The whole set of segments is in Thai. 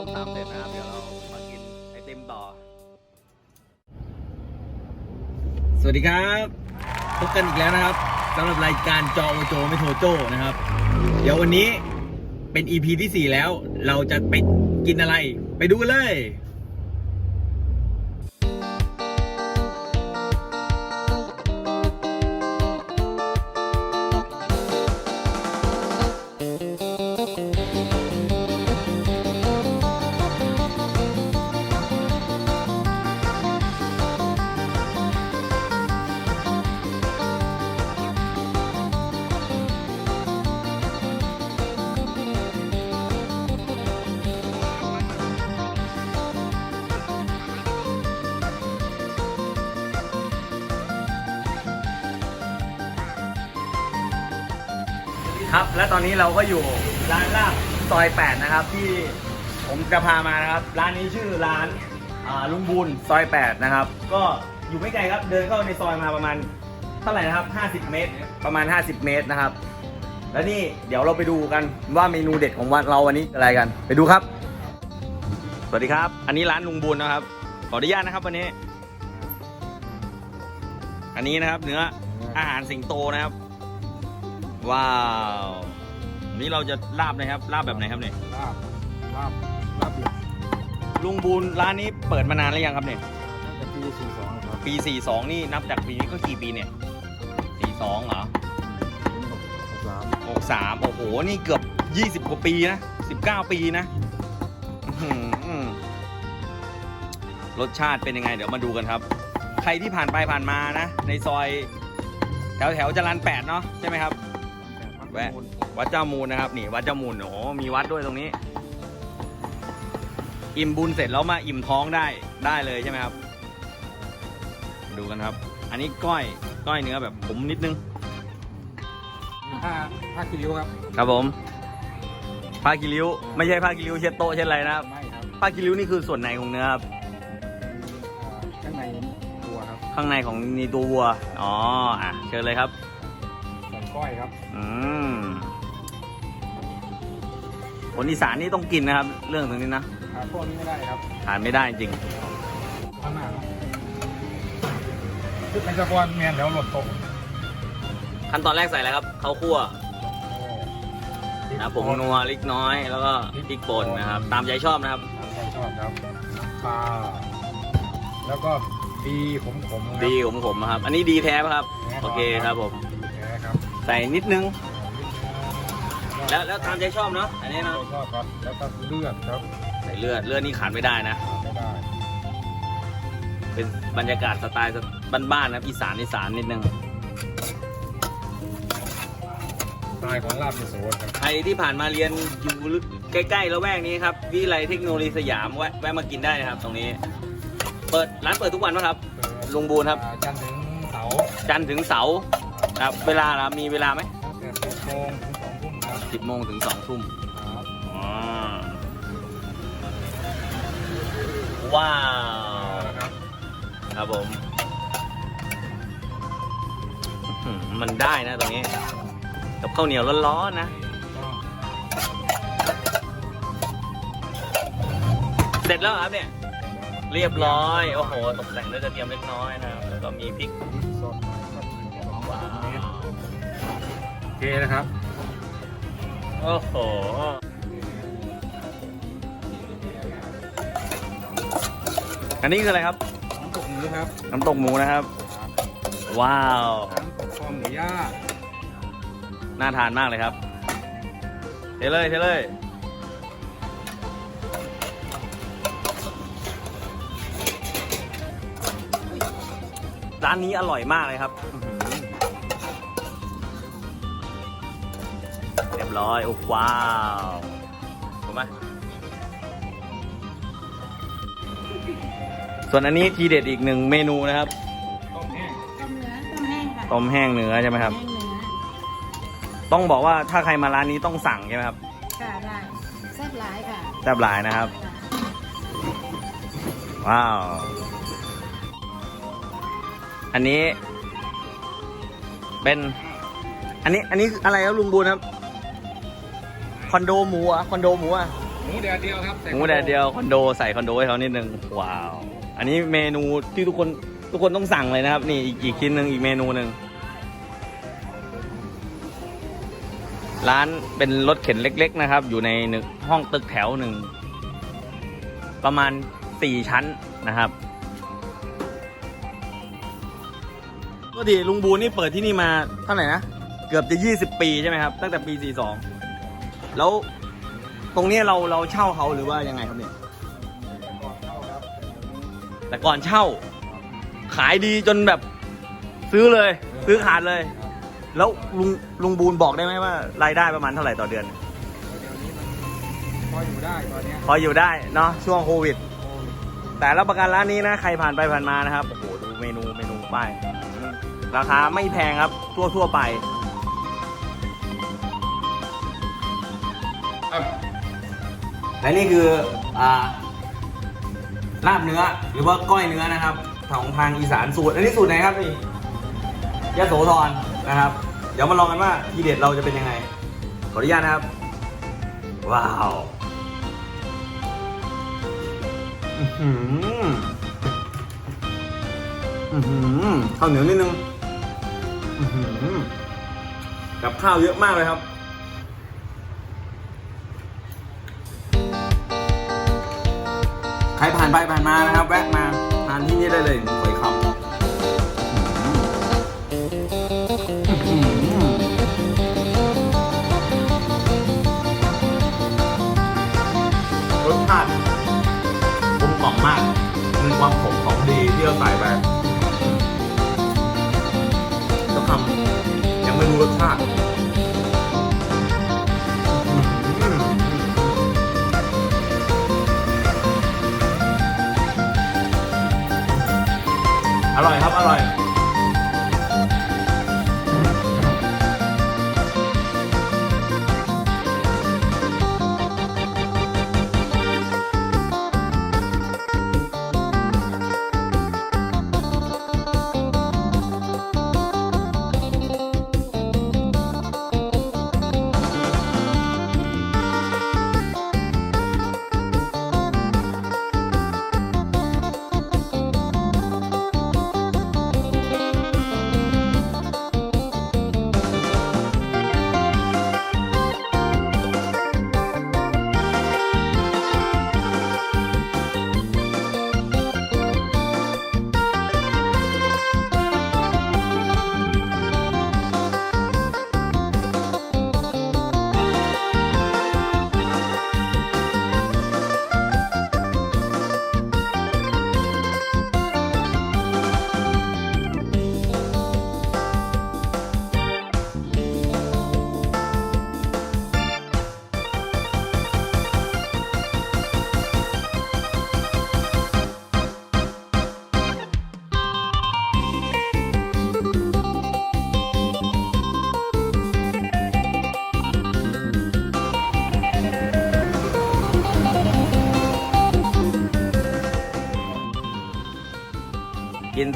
ส้มตำเสร็จนะครับ เดี๋ยวเรามากินไอติมต่อ สวัสดีครับพบกันอีกแล้วนะครับสำหรับรายการจอโอโจไม่โทโจนะครับ เดี๋ยววันนี้เป็น EP ที่ 4 แล้ว เราจะไปกินอะไร ไปดูกันเลย ครับ และตอนนี้เราก็อยู่ร้านลาบซอย 8 นะครับ ที่ผมจะพามานะครับ ร้านนี้ชื่อร้านอ่าลุงบุญซอย 8 นะครับ ก็อยู่ไม่ไกลครับเดินเข้าในซอยมาประมาณเท่าไหร่นะครับ 50 เมตร ประมาณ 50 เมตรนะครับ แล้วนี่เดี๋ยวเราไปดูกันว่าเมนูเด็ดของวันเราวันนี้อะไรกัน ไปดูครับ สวัสดีครับ อันนี้ร้านลุงบุญนะครับ ขออนุญาตนะครับวันนี้ อันนี้นะครับเนื้ออาหารสิงโตนะครับ ว้าววันนี้เราจะลาบนะครับลาบแบบไหนครับเนี่ยลาบลาบลาบเบียดลุงบูนร้านนี้เปิดมานานแล้วยังครับเนี่ยตั้งแต่ปีสี่สองครับปี 42 นี่นับจากปีนี้ก็กี่ปีเนี่ย 42เหรอหกสาม63โอ้โหนี่เกือบ 20 กว่าปีนะ 19 ปีนะอื้อหือรสชาติเป็นยังไง เดี๋ยวมาดูกันครับ ใครที่ผ่านไปผ่านมานะ ในซอย แถวแถวจรัน8เนาะใช่ไหมครับ แวะวัดเจ้ามูลนะครับนี่วัดเจ้ามูลโอ้โหมีวัดด้วยตรงนี้ อิ่มบุญเสร็จแล้วมาอิ่มท้องได้ได้เลยใช่ไหมครับ ดูกันครับ อันนี้ก้อยก้อยเนื้อแบบผมนิดนึงผ้าผ้าคิริวครับ ครับผมผ้ากิริ้วไม่ใช่ผ้ากิริ้วเช็ดโต๊ะเช็ดอะไรนะครับไม่ครับผ้ากิริ้วนี่คือส่วนไหนของเนื้อครับอ่าข้างในตัวครับ ข้างในของนี่ตัววัว อ๋ออะเชิญเลยครับส่วน ก้อยครับ อืมคนอีสานนี่ต้องกินนะครับ เรื่องตรงนี้นะอ่าพวกนี้ไม่ได้ครับทานไม่ได้จริงข้างหน้าครับคือเป็นสะกอนเมียนแล้วหล่นตกขั้นตอนแรกใส่อะไรครับข้าวคั่วนะผงนัวเล็กน้อย แล้วก็พริกป่นนะครับ ตามใจชอบนะครับตามใจชอบครับปลาแล้วก็ดีขมขมๆครับดีผมผมนะครับ อันนี้ดีแท้ป่ะครับแน่นนโอเคครับผมแท้ครับ ใส่นิดนึงอ่าแล้วแล้วตามใจชอบเนาะอันนี้เนาะชอบครับแล้วก็เลือดครับใส่เลือดเลือดนี่ขาดไม่ได้นะ ไม่ได้ เป็นบรรยากาศสไตล์บ้านๆนะครับอีสานอีสานนิดนึงตายของลาบมิโซะครับใครที่ผ่านมาเรียนอยู่ใกล้ๆละแวกนี้ครับวิไลเทคโนโลยีสยามแวะแวะมากินได้นะครับ ตรงนี้ เปิดร้านเปิดทุกวันป่ะครับ ลุงบูนครับอ่าจันทร์ถึงเสาร์จันทร์ถึงเสาร์ ครับเวลาล่ะมีเวลาไหมตั้งแต่สิบโมงถึงสองทุ่มครับสิบโมงถึงสองทุ่มครับอ๋อว้าวนะครับครับผมอื้อหือมันได้นะตรงนี้ กับข้าวเหนียวร้อนๆนะเสร็จแล้วครับเนี่ย เรียบร้อย โอ้โห ตกแต่งด้วยกระเทียมเล็กน้อยนะครับ แล้วก็มีพริกก็สดครับว้าว โอเคนะครับ โอ้โหอันนี้คืออะไรครับ น้ำตกหมูครับน้ำตกหมูนะครับ ว้าว น้ำตกคอหมูย่างน่าทานมากเลยครับ เทเลยเทเลย ร้านนี้อร่อยมากเลยครับ ยบร้อย โอ้ว้าวถูกไหมส่วนอันนี้ทีเด็ดอีกหนึ่งเมนูนะครับต้มแห้งต้มเนื้อต้มแห้งค่ะต้มแห้งเนื้อใช่ไหมครับ แห้งเนื้อต้องบอกว่าถ้าใครมาร้านนี้ต้องสั่งใช่ไหมครับค่ะได้แซ่บหลายค่ะแซ่บหลายนะครับค่ะว้าว อันนี้ เป็น อันนี้ อันนี้อะไรครับลุงบูนครับ คอนโดหมูอะคอนโดหมูอะหมูแดดเดียวครับหมูแดดเดียวคอนโดใส่คอนโดให้เขานิดนึงว้าว อันนี้เมนูที่ทุกคนทุกคนต้องสั่งเลยนะครับ นี่อีกอีกชิ้นหนึ่งอีกเมนูหนึ่งร้านเป็นรถเข็นเล็ก ๆ นะครับ อยู่ในหนึ่งห้องตึกแถวหนึ่งประมาณสี่ชั้นนะครับก็ดีลุงบูนี่เปิดที่นี่มาเท่าไหร่นะ เกือบจะยี่สิบปีใช่ไหมครับ ตั้งแต่ปีสี่สอง แล้วตรงเนี้ยเราเราเช่าเขาหรือว่ายังไงครับเนี่ยก่อนเข้าครับแต่ก่อนเช่า ขายดีจนแบบซื้อเลย ซื้อขาดเลย แล้วลุงลุงบูนบอกได้ไหมว่า รายได้ประมาณเท่าไหร่ต่อเดือน เดี๋ยวนี้มันพออยู่ได้ตอนเนี้ยพออยู่ได้เนาะช่วงโควิดโอ้ยแต่รับประกันร้านนี้นะใครผ่านไปผ่านมานะครับโอ้โหดูเมนูเมนูป้ายราคาไม่แพงครับทั่วทั่วๆไป และนี่คืออ่าลาบเนื้อหรือว่าก้อยเนื้อนะครับของทางอีสานสูตร อันนี้สูตรไหนครับนี่ยะโสธรนะครับ เดี๋ยวมาลองกันว่าทีเด็ดเราจะเป็นยังไง ขออนุญาตนะครับ ว้าวอื้อหืออื้อหือข้าวเหนียวนิดนึงอื้อหือกับข้าวเยอะมากเลยครับ ไปผ่านมานะครับ แวะมาทานที่นี่ได้เลยหอยคำรสชาติกลมกล่อมมากมีความขมของดีที่เราใส่ไปแล้วคำยังไม่รู้รสชาติ อร่อยครับ อร่อย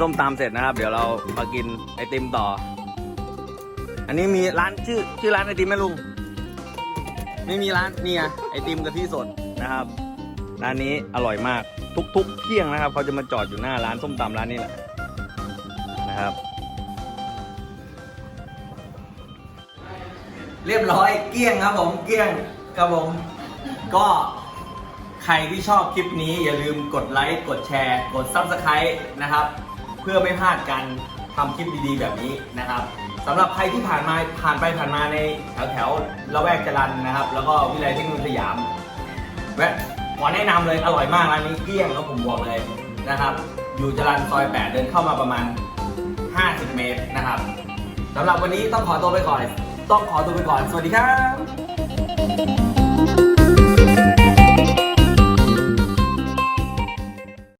ส้มตำเสร็จนะครับ เดี๋ยวเรามากินไอติมต่อ อันนี้มีร้านชื่อชื่อร้านไอติมไหมลุง ไม่มีร้านนี่ไงไอติมกะทิสดนะครับ ร้านนี้อร่อยมากทุกๆเที่ยงนะครับเขาจะมาจอดอยู่หน้าร้านส้มตำร้านนี้แหละนะครับ เรียบร้อยเกลี้ยงครับผมเกลี้ยงครับผมก็ใครที่ชอบคลิปนี้อย่าลืมกดไลค์ กดแชร์ กด Subscribe นะครับ เพื่อไม่พลาดการทำคลิปดีๆแบบนี้นะครับสำหรับใครที่ผ่านมาผ่านไปผ่านมาในแถวแถวละแวกจรันนะครับ แล้วก็วิทยาลัยเทคโนโลยีสยามแวะขอแนะนำเลยอร่อยมากร้านนี้เกลี้ยงแล้วผมบอกเลยนะครับ อยู่จรันซอย 8 เดินเข้ามาประมาณ 50 เมตรนะครับสำหรับวันนี้ต้องขอตัวไปก่อน ต้องขอตัวไปก่อน สวัสดีครับ